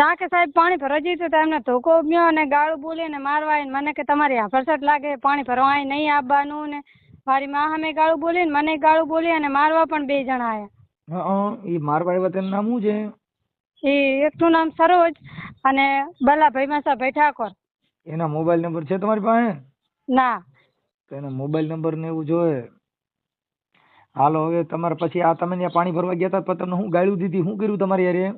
ટાંકે સાહેબ પાણી ભરવા જઈ તો એમને ધોકો મ્યો અને ગાળું બોલી અને મારવા આવીને મને કે તમારી હાફરસટ લાગે પાણી ભરવા અહીં નહીં આવવાનું ને મારી મા સામે ગાળું બોલી ને મને ગાળું બોલી અને મારવા પણ બે જણા આયા. એ મારવા આવ્યા તેનું નામ શું છે? એ એકનું નામ સરોજ અને બલાભાઈ માસાભાઈ ઠાકોર એના મોબાઈલ નંબર છે તમારી પાસે? ના. એના મોબાઈલ નંબર ને એવું જોઈએ. હાલો હવે તમારે પછી આ તમે ત્યાં પાણી ભરવા ગયા હતા પણ તમને હું ગાળ્યું દીધી શું કર્યું તમારી યારે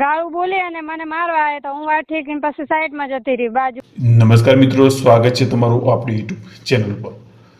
ગાળું બોલી અને મને મારવા આવે તો હું વાત ઠીકીને પછી સાઈડમાં જતી રહી, બાજુ. નમસ્કાર મિત્રો, સ્વાગત છે તમારું આપણી યુટ્યુબ ચેનલ પર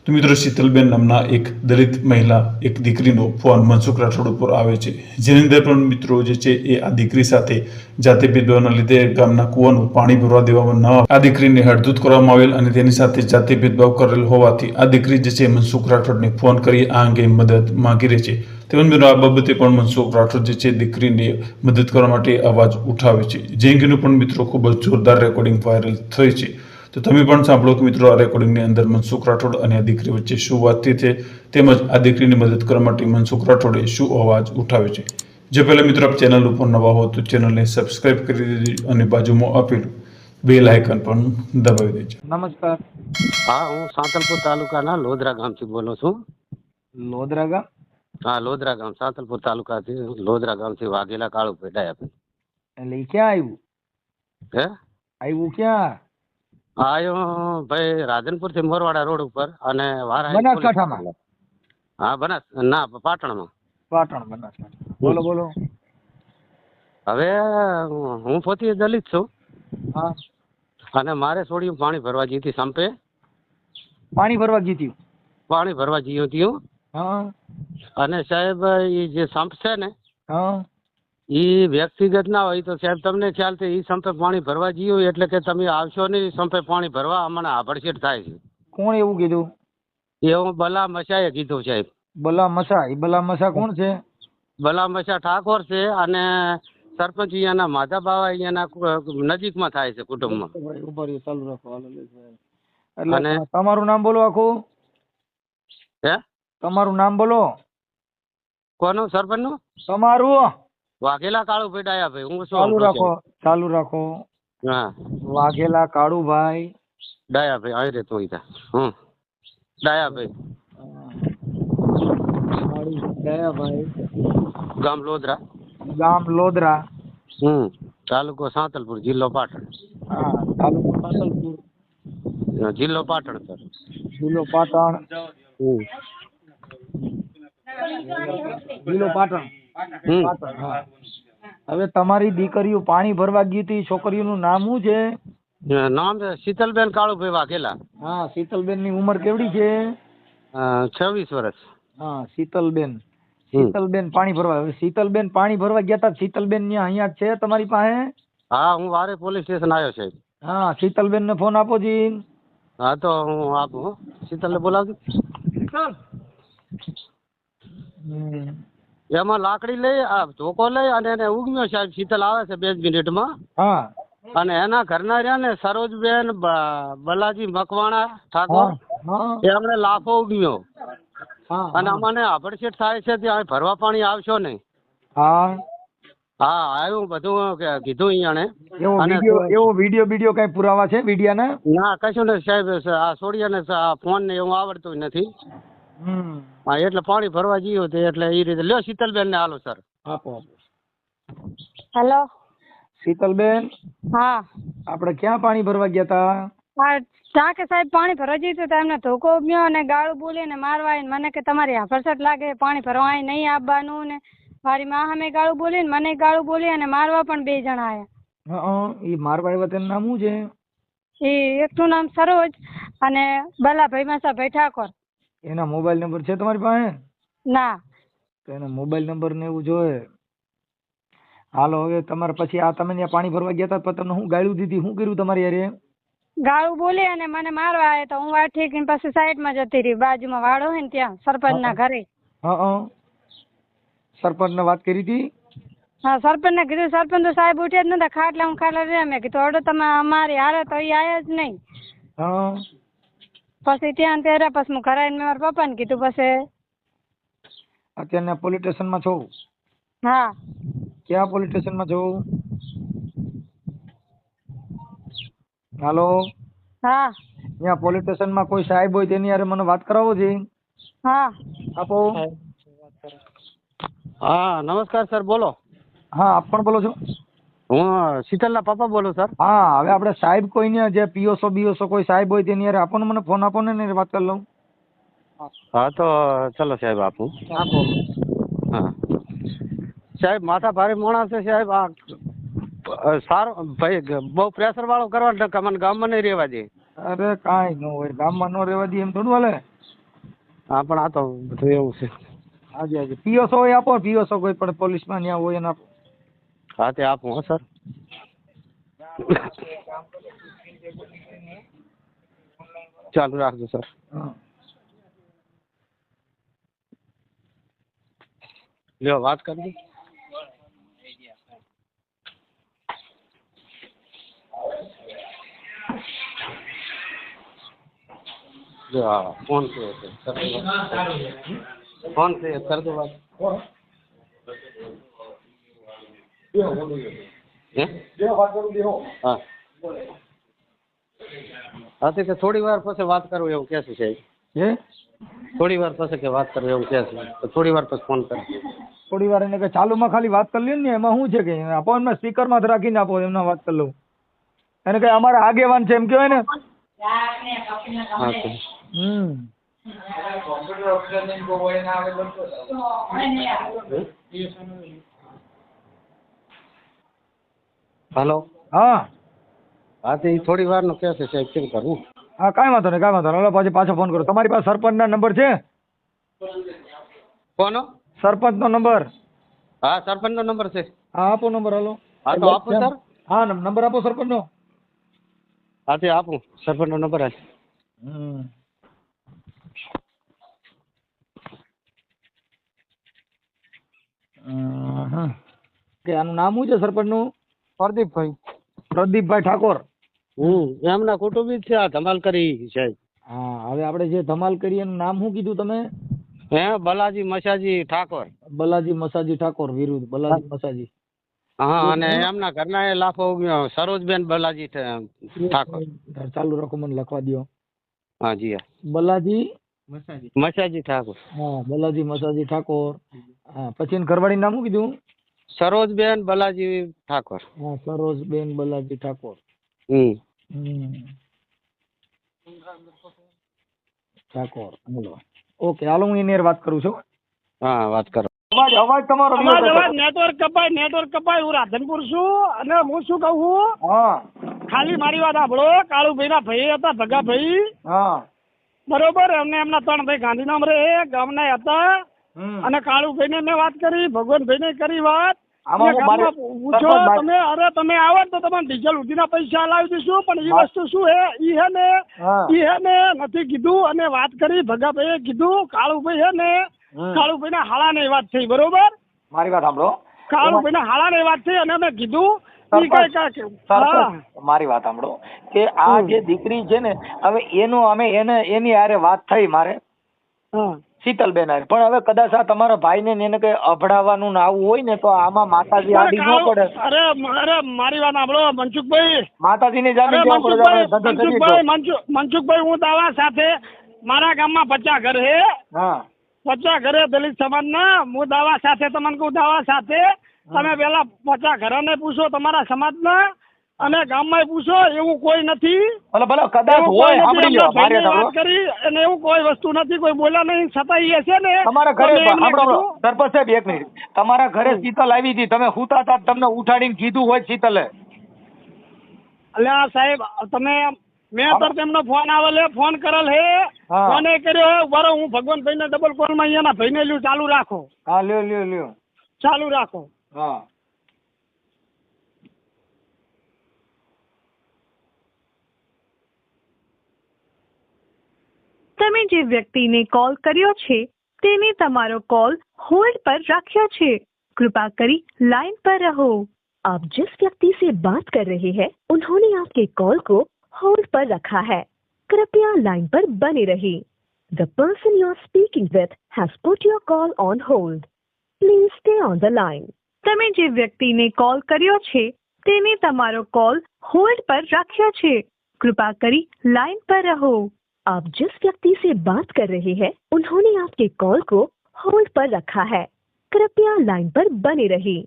તો મિત્રો, શીતલબેન નામના એક દલિત મહિલા, એક દીકરીનો ફોન મનસુખ રાઠોડ ઉપર આવે છે. જેની અંદર પણ મિત્રો જે છે એ આ દીકરી સાથે જાતે ભેદભાવના લીધે ગામના કૂવાનું પાણી ભરવા દેવામાં ન. આ દીકરીને હડધૂત કરવામાં આવેલ અને તેની સાથે જાતે ભેદભાવ કરેલ હોવાથી આ દીકરી જે છે મનસુખ રાઠોડને ફોન કરી આ અંગે મદદ માંગી રહી છે. તેમજ મિત્રો આ બાબતે પણ મનસુખ રાઠોડ જે છે દીકરીને મદદ કરવા માટે અવાજ ઉઠાવે છે. જે અંગેનું પણ મિત્રો ખૂબ જ જોરદાર રેકોર્ડિંગ વાયરલ થઈ છે. તો તમે પણ સાંભળો કે મિત્રો આ રેકોર્ડિંગની અંદર મનસુખ રાઠોડ અને આ દીકરી વચ્ચે શું વાતચીત છે તેમજ આ દીકરીની મદદ કરવા માટે મનસુખ રાઠોડે શું અવાજ ઉઠાવે છે. જે પહેલા મિત્રો આપ ચેનલ ઉપર નવા હો તો ચેનલને સબસ્ક્રાઇબ કરી દેજો અને બાજુમાં આપેલું બેલ આઇકન પણ દબાવી દેજો. નમસ્કાર. હા હું સાંતલપુર તાલુકાના લોધરા ગામથી બોલું છું. લોધરા ગામ? હા લોધરા ગામ સાંતલપુર તાલુકાથી લોધરા ગામથી વાઘેલા કાળુ પેટાયા એટલે ઈ ક્યાં આવ્યું હે? આવ્યું ક્યાં? આયો ભાઈ રાધનપુરથી મોરવાડા રોડ ઉપર અને વારા બનાસકાંઠામાં? હા બનાસ ના પાટણમાં. પાટણ બનાસકાંઠા. બોલો બોલો. હવે હું પોતે દલિત છું. હા. અને મારે છોડ્યું પાણી ભરવા જીતી સંપે. પાણી ભરવા જીત્યું પાણી ભરવા જઈ હતી હું. અને સાહેબ એ જે સંપ છે ને હા. એ વ્યક્તિગત ના હોય તો સાહેબ તમને ખ્યાલ છે એ સંપે પાણી ભરવા જઈએ એટલે કે તમે આવશો નહીં સંપે પાણી ભરવા અમને આભડછેટ થાય છે. કોણ એવું કીધું? એવું બલા મસાએ કીધું સાહેબ. બલા મસા એ બલા મસા કોણ છે? બલા મસા ઠાકોર છે અને સરપંચ અહીંયાના માધા બાવા અહીંયાના નજીકમાં થાય છે કુટુંબમાં. ઉપર ચાલુ રાખો એટલે તમારું નામ બોલો આખું? હે? તમારું નામ બોલો. કોનું સરપંચનું? તમારું? વાઘેલા કાળુ પેટાયા ભાઈ હું ચાલુ રાખો ચાલુ રાખો. હા. વાઘેલા કાળુભાઈ ડાયા ભાઈ આવી રહેતું હોય હમ. ડાયા ભાઈ. દયાભાઈ ગામ લોધરા ગામ લોધરા હમ. તાલુકો સાંતલપુર જિલ્લો પાટણ. હા તાલુકો સાંતલપુર. જિલ્લો પાટણ સર. જિલ્લો પાટણ. હમ. જિલ્લો પાટણ. હવે તમારી દીકરીઓ પાણી ભરવા ગઈ હતી. છોકરીઓનું નામ શું છે? નામ છે શીતલબેન કાળુભાઈ વાઘેલા. હા શીતલબેનની ઉંમર કેવડી છે? છવ્વીસ વર્ષ. હા શીતલબેન. શીતલબેન પાણી ભરવા. હવે શીતલબેન પાણી ભરવા ગયા હતા શીતલબેન ને અહીંયા છે તમારી પાસે? હા હું વારે પોલીસ સ્ટેશન આવ્યો છે. હા શીતલબેન ને ફોન આપો જી. હા તો હું આપું શીતલ ને બોલાવજો. એમાં લાકડી લઈ આ ધોકો લઈ અને એને ઉગમ્યો સાહેબ શીતલ આવે છે બે જ મિનિટમાં. હા. અને એના ઘરના રહ્યા ને સરોજબેન બલાજી મકવાણા ઠાકોર એમણે લાફો ઉગમ્યો અને અમને આભડછેટ થાય છે ત્યાં ભરવા પાણી આવશો ને હા. હા આવ્યું બધું કીધું અહીંયાને એવો અને વીડિયો એવો વીડિયો વીડિયો કઈ પુરાવા છે વિડીયાના? ના કશું નહીં સાહેબ આ છોડિયાને આ ફોન ને એવું આવડતું નથી. હા એટલે પાણી ભરવા ગયો તો એટલે એ રીતે લ્યો શીતલબેન ને હાલો સર. આપો આપો. હેલો. શીતલબેન? હા. આપણે ક્યાં પાણી ભરવા ગયા તા? આ ટાંકે સાહેબ પાણી ભરવા જઈ તો એમને ધોકો મ્યો અને ગાળું બોલી અને મારવા આવીને મને કે તમારી હાફરસટ લાગે પાણી ભરવા અહીં નહીં આવવાનું ને મારી માં સામે ગાળું બોલી ને મને ગાળું બોલી અને મારવા પણ બે જણા આયા. હા એ મારવા આવ્યા તેનું નામ શું છે? એ એકનું નામ સરોજ અને બલાભાઈ માસાભાઈ ઠાકોર એના મોબાઈલ નંબર છે તમારી પાસે? ના. તો એના મોબાઈલ નંબર ને એવું જોઈએ. હાલો હવે તમારે પછી આ તમે ત્યાં પાણી ભરવા ગયા હતા તમને હું ગાળ્યું દીધી? શું કર્યું તમારી યારે ગાળું બોલી અને મને મારવા આવે તો હું વાત ઠીકીને પછી સાઈડમાં જતી રહી. બાજુમાં વાડો હોય ને ત્યાં સરપંચના ઘરે. હા હા. સરપંચને વાત કરી હતી? હા સરપંચને કીધું સરપંચ તો સાહેબ ઉઠ્યા જ નતા. ખાટલા હું ખાટલા રહ્યા. મેં કીધું અડો તમે અમારી હારે તો એ આયા જ નહીં. હા. પછી ત્યાં તેરા પછી હું ઘરે આવીને મારા પપ્પાને કીધું પછી. અત્યારના પોલીસ સ્ટેશનમાં છો? હા. ક્યાં પોલીસ સ્ટેશનમાં છો? હાલો? હા. ત્યાં પોલીસ સ્ટેશનમાં કોઈ સાહેબ હોય તેની હારે મને વાત કરાવો છે હા. આપો. હા નમસ્કાર સર બોલો. હા આપ પણ બોલો છો. હું શીતલના પપ્પા બોલો સર. હા હવે આપણે સાહેબ કોઈને જે પીઓસો બીઓસો કોઈ સાહેબ હોય તેની યાર આપો ને મને ફોન આપો ને વાત કરી લઉં. હા તો ચલો સાહેબ આપું. આપો. હા. સાહેબ માથા ભારે માણસ છે સાહેબ. આ સારો ભાઈ બહુ પ્રેશર વાળો કરવા ને મને ગામમાં નહીં રહેવા દે. અરે કાંઈ ન હોય ગામમાં ન રહેવા દે એમ થોડું હાલે. હા પણ આ તો બધું એવું છે. હાજી હાજી. પીઓસો હોય આપો પીઓસો કોઈ પણ પોલીસમાં ત્યાં હોય એને આપો. હા તે આપું હો સર ચાલુ રાખજો સર હા લ્યો વાત કરજો લ્યો હા ફોન પે છે કરી દો વાત. ફોન પે કરી દો વાત હે? હા. હા તે કે થોડી વાર પછી વાત કરું એવું કે છે સાહેબ. થોડી વાર પછી કે વાત કરું એવું કે છે. તો થોડી વાર પછી ફોન કર. થોડી વાર એને કે ચાલુમાં ખાલી વાત કરી લે ને એમાં શું છે કે? આપો એમને સ્પીકરમાં જ રાખીને આપો એમને વાત કરી લઉં. એને કઈ અમારા આગેવાન છે એમ કહેવાય ને. હા તો હમ હલો. હા. હા તે ઈ થોડી વારનું કે છે સાહેબ કેમ કરવું હા કાંઈ વાંધો નહીં કાંઈ વાંધો નહીં. હવે પછી પાછો ફોન કરો. તમારી પાસે સરપંચના નંબર છે? કોનો? સરપંચનો નંબર. હા સરપંચ નો નંબર છે. હા આપો નંબર હલો. હા તો આપો સર. હા નંબર આપો સરપંચનો. હા તે આપું. સરપંચ નો નંબર હાલ હમ. કે આનું નામ શું છે સરપંચનું? પ્રદીપભાઈ. પ્રદીપભાઈ ઠાકોર. હમ એમના કુટુંબી જ છે આ ધમાલ કરી સાહેબ હા હવે આપણે જે ધમાલ કરી એનું નામ શું કીધું તમે? હે બલાજી મસાજી ઠાકોર. બલાજી મસાજી ઠાકોર વિરુદ્ધ બલાજી મસાજી. હા અને એમના ઘરના એ લાખો ઉગ્યો સરોજબેન બલાજી ઠાકોર. ચાલુ રાખો મને લખવા દ્યો. હા જી હા. બલાજી? મસાજી. ઠાકોર. હા બલાજી મસાજી ઠાકોર. હા પછી ઘરવાળી નામ શું કીધું? સરોજબેન બલાજી ઠાકોર. હા સરોજબેન બલાજી ઠાકોર. હમ. ઠાકોર બોલો. ઓકે હાલો હું એની વાત કરું છું. હા વાત કરો. અવાજ અવાજ તમારો અવાજ અવાજ નેટવર્ક કપાય નેટવર્ક કપાય. હું રાધનપુર છું અને હું શું કહું છું? હા. ખાલી મારી વાત સાંભળો. કાળુભાઈ ના ભાઈ હતા ભગાભાઈ. હા. બરોબર એમને એમના ત્રણ ભાઈ ગાંધીનામ ગામ ગામના હતા. અને કાળુભાઈ ને મેં વાત કરી ભગવાનભાઈ ને કરી વાત. તમે અરે તમે આવો તો તમને ડીઝલ ઉધીના પૈસા લાવી દઈશું પણ એ વસ્તુ શું હે? ઈ હે ને. ઈ હે ને નથી કીધું અને વાત કરી ભગાભાઈએ કીધું કાળુભાઈ હે ને. કાળુભાઈ ના હાળા ની વાત થઈ બરોબર? મારી વાત સાંભળો. કાળુભાઈ ના હાળા ની વાત થઈ અને અમે કીધું મારી વાત સાંભળો કે આ જે દીકરી છે ને હવે એનું અમે એને એની હારે વાત થઈ મારે. શીતલબેન હારે પણ હવે કદાચ આ તમારા ભાઈને ને એને કઈ અભડાવવાનું ના આવું હોય ને તો આમાં માતાજી આડી ન પડે. અરે અરે મારી વાત સાંભળો મનસુખભાઈ. માતાજીની જામીન પડે મનસુખભાઈ. મનસુખભાઈ હું દાવા સાથે મારા ગામમાં પચા ઘર હે. હા. પચાસ ઘરે દલિત સમાજના. હું દાવા સાથે તમને કહું દાવા સાથે. તમે પેલા પચાસ ઘરોને પૂછો તમારા સમાજના. અને ગામમાં પૂછો એવું કોઈ નથી. ભલે ભલે કદાચ હોય સાંભળી લો મારે વાત કરી અને એવું કોઈ વસ્તુ નથી કોઈ બોલ્યા નહીં છતાં એ છે ને તમારા ઘરે મેં સરપંચ સાહેબ એક મિનિટ. તમારા ઘરે શીતલ આવી હતી તમે હુતા હતા તમને ઉઠાડીને કીધું હોય શીતલે. અલ્યા સાહેબ તમે મેં તો તેમનો ફોન આવેલ હે ફોન કરેલ હે. ફોન એ કર્યો બરો હું ભગવાન ભાઈને ડબલ કોલમાં અહીંયાના ભાઈને લ્યું ચાલુ રાખો. હા લ્યો લ્યો લ્યો. ચાલુ રાખો. હા. તમે જે વ્યક્તિને કોલ કર્યો છે તેને તમારો કોલ होल्ड पर रखा છે कृपा करी लाइन पर रहो आप जिस व्यक्ति से बात कर रहे हैं उन्होंने आपके कॉल को होल्ड पर रखा है कृपया लाइन पर बने रहिए the person you are speaking with has put your call on hold please stay on the line તમે જે વ્યક્તિને કોલ કર્યો છે તેને તમારો કોલ હોલ્ડ પર રાખ્યો છે कृपा करी लाइन पर रहो आप जिस व्यक्ति से बात कर रहे हैं उन्होंने आपके कॉल को होल्ड पर रखा है कृपया लाइन पर बने रहिए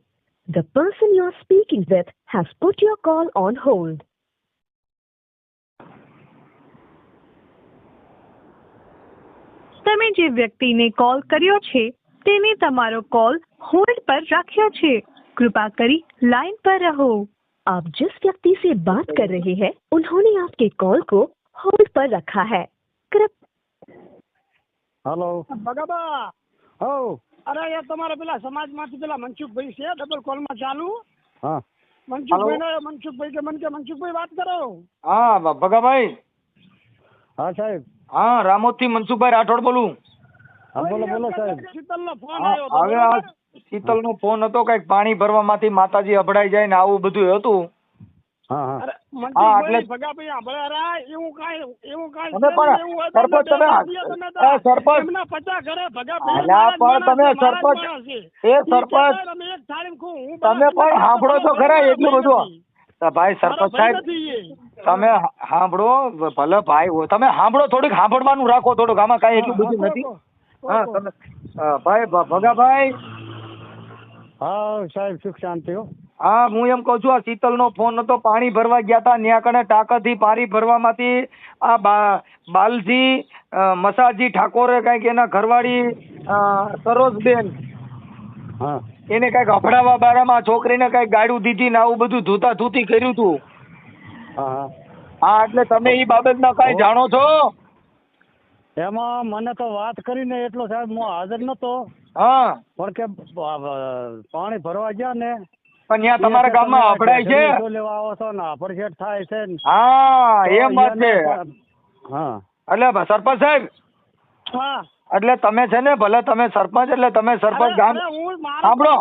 the person you are speaking with has put your call on hold તમે જે વ્યક્તિને કોલ કર્યો છે તેને તમારો કોલ હોલ્ડ પર રાખ્યો છે कृपा करी लाइन पर रहो आप जिस व्यक्ति से बात कर रहे हैं उन्होंने आपके कॉल को होल्ड पर रखा है कृपया હલો ભગાબા હો અરે યાર તમારે પેલા સમાજમાંથી પેલા મનસુખભાઈ છે ડબલ કોલમાં ચાલુ હા મનસુખભાઈ ને મનસુખભાઈ કે મન કે મનસુખભાઈ વાત કરો હા ભ- ભગાભાઈ હા સાહેબ હા રામોદ થી મનસુખભાઈ રાઠોડ બોલું હા બોલો બોલો સાહેબ શીતલનો ફોન હા, આવ્યો હતો હવે આ બરાબર? શીતલ નો ફોન હતો કઈક પાણી ભરવામાંથી માતાજી અભડાઈ જાય ને આવું બધું હતું હા હા અરે તમે પણ સાંભળો તો ખરા એટલું બધું ભાઈ સરપંચ સાહેબ તમે સાંભળો ભલે ભાઈ તમે સાંભળો થોડીક સાંભળવાનું રાખો થોડુંક આમાં કઈ એટલું બધું નથી. હા તમે ભાઈ ભગાભાઈ. હા સાહેબ સુખ શાંતિ હો. હા હું એમ કહું છું આ શીતલ નો ફોન હતો પાણી ભરવા ગયા હતા ત્યાં કણે ટાંકાથી પાણી ભરવામાંથી આ બા બાલજી મસાજી ઠાકોરે કંઈક એના ઘરવાળી સરોજબેન હા. એને કંઈક અફડાવા બારામાં છોકરીને કંઈક ગાડું દીધી ને આવું બધું ધૂતા ધૂતી કર્યું હતું હા હા. એટલે તમે એ બાબતમાં કઈ જાણો છો? એમાં મને તો વાત કરીને એટલો સાહેબ હું હાજર નતો. હા. પણ કે પાણી ભરવા ગયા ને પણ ત્યાં તમારા ગામમાં અભડાય છે. લેવા આવો છો ને અપરછેટ થાય છે હા એમ વાત છે. હા. એટલે સરપંચ સાહેબ હા. એટલે તમે છે ને ભલે તમે સરપંચ એટલે તમે સરપંચ ગામ સાંભળો.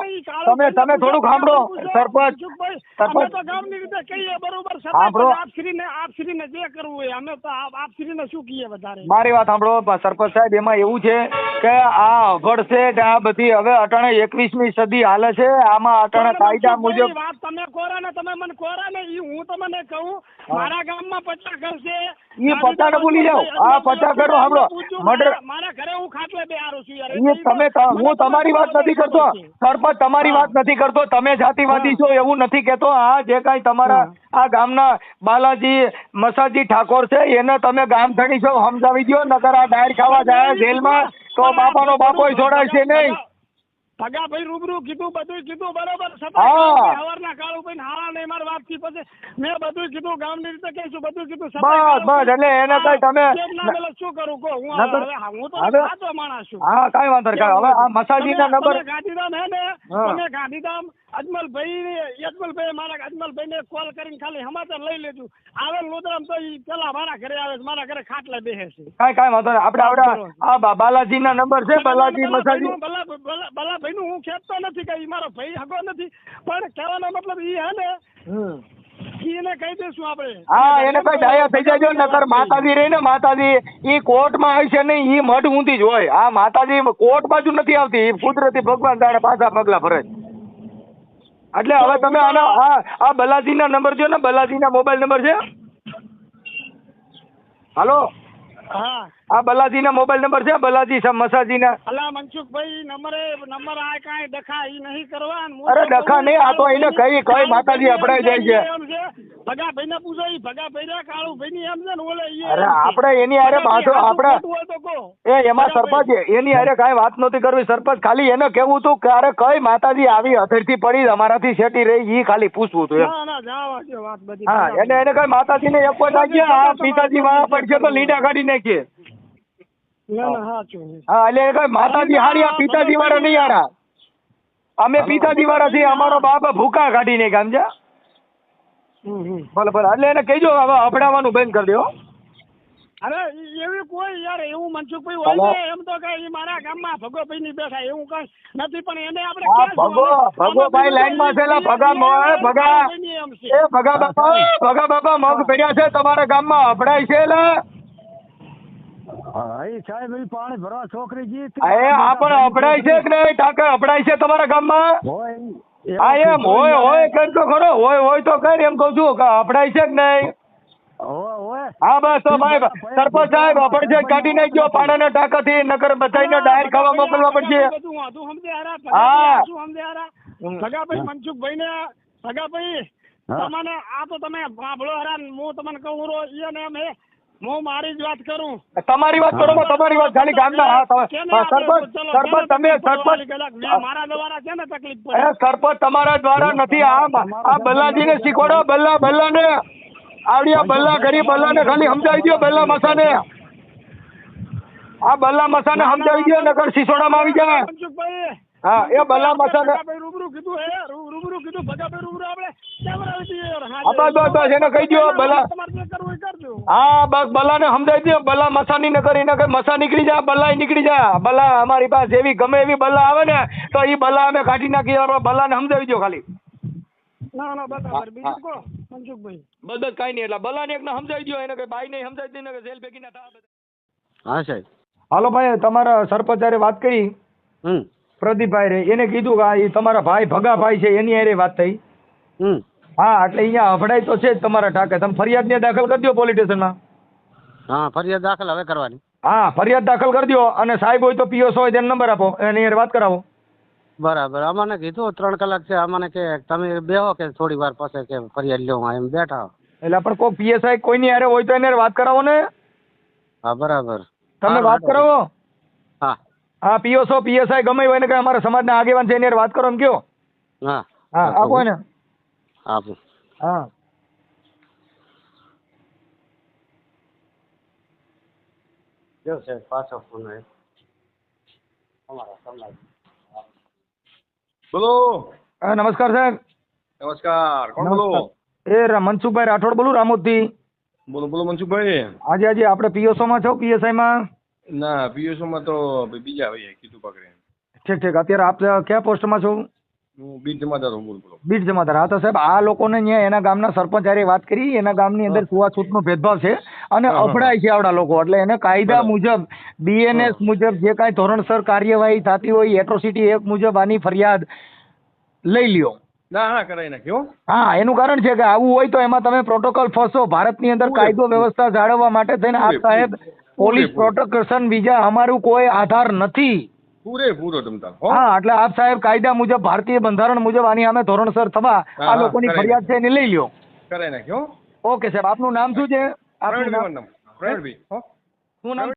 તમે તમે થોડુંક સાંભળો. સરપંચ સરપંચ. ગામની રીતે કહીએ બરોબર? સાંભળો. પણ આપશ્રીને આપશ્રીને જે કરવું હોય અમે તો આપ- આપશ્રીને શું કહીએ વધારે? મારી વાત સાંભળો. સરપંચ સાહેબ એમાં એવું છે કે આ અભડ છે કે આ બધી હવે અટાણે એકવીસમી સદી હાલે છે. આમાં અટાણે કાયદા મુજબ વાત તમે કોરા ને તમે મને કોરા ને ઈ હું તમને કહું. મારા ગામમાં પચાસ ઘર છે. ઈ પચાસ બોલી જાઓ. આ પચાસ ઘરો સાંભળો. મારા ઘરે હું ખાટલે બેહારું છું યાર. એ તમે હું તમારી વાત નથી કરતો. સરપંચ તમારી વાત નથી કરતો. તમે જાતિવાદી છો એવું નથી કહેતો. આ જે કાંઈ તમારા આ ગામના બાલાજી મસાજી ઠાકોર છે એને તમે ગામ ધણી છો સમજાવી દો નકર આ ડાયર ખાવા જાય જેલમાં તો બાપાનો બાપોય છોડાય છે નહીં. ભગા ભાઈ રૂબરૂ કીધું બધું કીધું બરોબર હવારના કાળું ભાઈ હારા નહીં મારી વાતથી પછી મેં બધું કીધું ગામની રીતે કહીશું બધું કીધું બસ, બસ, એટલે એને કઈ તમે- શું કરું કહો હું હું તો સાચો માણસ છું. હા કઈ વાંધો નહીં હવે આ મસાજી ના નંબર ગાંધીધામ હે ને તમે ગાંધીધામ અજમલભાઈ અજમલભાઈ મારા અજમલભાઈ ને કોલ કરીને ખાલી સમાચાર લઈ લેજો. આવે લોદરામ તો ઈ પેલા મારા ઘરે આવે છે મારા ઘરે ખાટલા બેસે છે. કઈ કાંઈ વાંધો નહીં આપણે આપણે આ બાલાજી ના નંબર છે બાલાજી મસાજી બલાભાઈ નું હું ખેંચતો નથી કે મારો ભાઈ હગો નથી. પણ કહેવાનો મતલબ ઈ હે ને એને કહી દઈશું આપણે. હા એને કઈ ડાયા થઈ જાજો નકર માતાજી રહી ને માતાજી ઈ કોર્ટમાં આવી છે ઈ મઢ ઊંધી જ હોય. આ માતાજી કોર્ટ બાજુ નથી આવતી કુદરતી ભગવાન જાણે પાછા પગલા ભરે એટલે હવે તમે આના આ આ બલાજીના નંબર છે ને બલાજીના મોબાઈલ નંબર છે? હાલો? હા. આ બલાજીના મોબાઈલ નંબર છે બલાજી મસાજી મસાજીના. અલા મનસુખભાઈ નંબર નંબર આ કાંઈ દખા ઈ નહીં કરવા અરે દખા નહીં, આ તો એને કઈ- કઈ માતાજી અપડાઈ જાય છે. એમ ભાઈ ને પૂછો ઈ ભગાભાઈ કાળુ ભાઈ ની એમ છે ને ઓલે અરે આપણે એની હારે બાંધો આપણે. એ એમાં સરપંચ એની હારે કાંઈ વાત નહોતી કરવી સરપંચ ખાલી એને કેવું હતું કે અરે કઈ માતાજી આવી હથેળથી પડી અમારાથી શેટી રહી ઈ ખાલી પૂછવું હતું એમ. ના ના હા એને એને કઈ માતાજીને એક વાર આ પિતાજી વાળા પડશે તો લીડા કાઢી નાખીએ. ના ના. હા એટલે એ કઈ માતાજી હારી આ પિતાજી વાળા નહીં હારા. અમે પિતાજી વાળા છીએ અમારો બાપ ભૂકા કાઢી નાખ્યા સમજ્યા. ભલે ભલે. એટલે એને કહેજો હવે અભડાવવાનું બંધ કરી દો અરે એવી કોઈ યાર એવું મનસુખભાઈ હોય ને એમ તો કઈ ઈ મારા ગામમાં ભગોભાઈ ની બેઠા એવું કઈ નથી પણ એને આપણે ભગો? ભગોભાઈ આમાં લાઈનમાં છે ભગા ભગા. એ ભગા બાપા ભગા બાપા મગ પડ્યા છે તમારા ગામમાં અભડાય છે લે સાહેબ એ પાણી ભરવા છોકરી એ આ પણ અભડાય છે કે નહીં? ટાંકા અભડાય છે તમારા ગામમાં? હોય. હા એમ હોય હોય કર તો ખરો હોય હોય તો કર એમ કહું છું કે અપડાય છે કે નહીં? હા બસ તો ભાઈ સરપંચ સાહેબ અપડશે કાઢી નાખજો ટાંકા થી નકર બધાઈને ડાયર ખાવા મોકલવા પડશે. હા. સગાભાઈ મનસુખભાઈ ને સગાભાઈ તમને આ તો તમે સાંભળો હેરાન હું તમને કહું રો એને ને એમ હે હું મારી જ વાત કરું. તમારી વાત કરો તમારી વાત ખાલી ગામના હા સરપંચ સરપંચ તમે સરપંચ મારા દ્વારા છે ને તકલીફ પડે? સરપંચ તમારા દ્વારા નથી આ આ બલ્લાજીને શીખવાડો બલ્લા બલ્લાને આવડિયા બલ્લા કરી બલ્લાને ખાલી સમજાવી દો બલ્લા મસાને. આ બલ્લા મસાને સમજાવી દો નકર સિસોડામાં આવી જાય. હા એ મસાને રૂબરૂ કીધું રૂબરૂ કીધું ભગાભાઈ રૂબરૂ આપણે એને કહી દ્યો, બલા. તમારે જે કરવું એ કરજો. હા બસ બલ્લાને સમજાવી દો બલ્લા મસાની નકર એને કઈ મસા નીકળી બલ્લા અમારી પાસે એવી ગમે એવી બલા આવે ને તો એ બલા અમે કાઢી નાખીએ આપણે ને સમજાવી દો ખાલી. ના ના બરાબર બીજું કહો મનસુખભાઈ. બસ કાંઈ નહીં એટલે બલ્લાને એકને સમજાવી દો એને કઈ ભાઈ નહીં સમજાવી દઈને ને જેલ ભેગી ના થાય હા સાહેબ. હાલો ભાઈ તમારા સરપંચ હારે વાત કરી. હમ. પ્રદીપભાઈ રે એને કીધું કે આ ઈ તમારા ભાઈ ભગાભાઈ છે એની હારે વાત થઈ. હમ. હા એટલે અહીંયા અભડાઈ તો છે જ તમારા ટાકે તમે ફરિયાદ ને દાખલ કરી દો પોલીસ સ્ટેશનમાં. હા ફરિયાદ દાખલ હવે કરવાની. હા ફરિયાદ દાખલ કરી દો અને સાહેબ હોય તો પીઓસ હોય તેનો નંબર આપો એની હારે વાત કરાવો. બરાબર. અમને કીધું ત્રણ કલાક છે અમને કે તમે બેહો કે થોડી વાર પછી કે ફરિયાદ લેવું એમ બેઠા એટલે પણ કોઈ પીએસઆઈ કોઈની હારે હોય તો એને વાત કરાવો ને. હા બરાબર. તમે વાત કરાવો. હા. હા પીઓસો પીએસઆઈ ગમે હોય ને કે અમારા સમાજના આગેવાન છે એની વાત કરો એમ કયો. હા. હા આપો ને આપું હા જો છે પાછો ફોન આવ્યો. અમારા સમાજ. બોલો. નમસ્કાર સાહેબ. નમસ્કાર. કોણ બોલો? એ મનસુખભાઈ રાઠોડ બોલું રામોદથી. બોલો બોલો મનસુખભાઈ. આજે આજે આપણે પીઓસો માં છો પીએસઆઈ માં ના પીએસઓ માં તો બીજા ભાઈ કીધું પકડે ઠીક ઠીક. અત્યારે આપ કયા પોસ્ટમાં છો? હું બીજ જમાદાર હું બોલ જમાદાર. હા તો સાહેબ આ લોકોને ન્યાય એના ગામના સરપંચ હારે વાત કરી એના ગામની અંદર છૂવાછૂતનો ભેદભાવ છે અને હા, હા. અફડાય છે આવડા લોકો. એટલે એને કાયદા મુજબ બીએનએસ મુજબ જે કાંઈ ધોરણસર કાર્યવાહી થતી હોય એટ્રોસિટી એક મુજબ આની ફરિયાદ લઈ લ્યો. ના ના કરાવી નાખ્યો હા. એનું કારણ છે કે આવું હોય તો એમાં તમે પ્રોટોકોલ ફસો ભારતની અંદર કાયદો વ્યવસ્થા જાળવવા માટે થઈને આપ સાહેબ પોલીસ પૂરે- પ્રોટેક્શન બીજા અમારું કોઈ આધાર નથી. પૂરે પૂરો તમતાર હા. એટલે આપ સાહેબ કાયદા મુજબ ભારતીય બંધારણ મુજબ આની સામે ધોરણસર થવા આ લોકોની ફરિયાદ છે એને લઈ લ્યો. કરાવી નાખ્યો ઓકે સાહેબ આપનું નામ શું છે? આપનું નામ? પ્રવીણભાઈ શું નામ?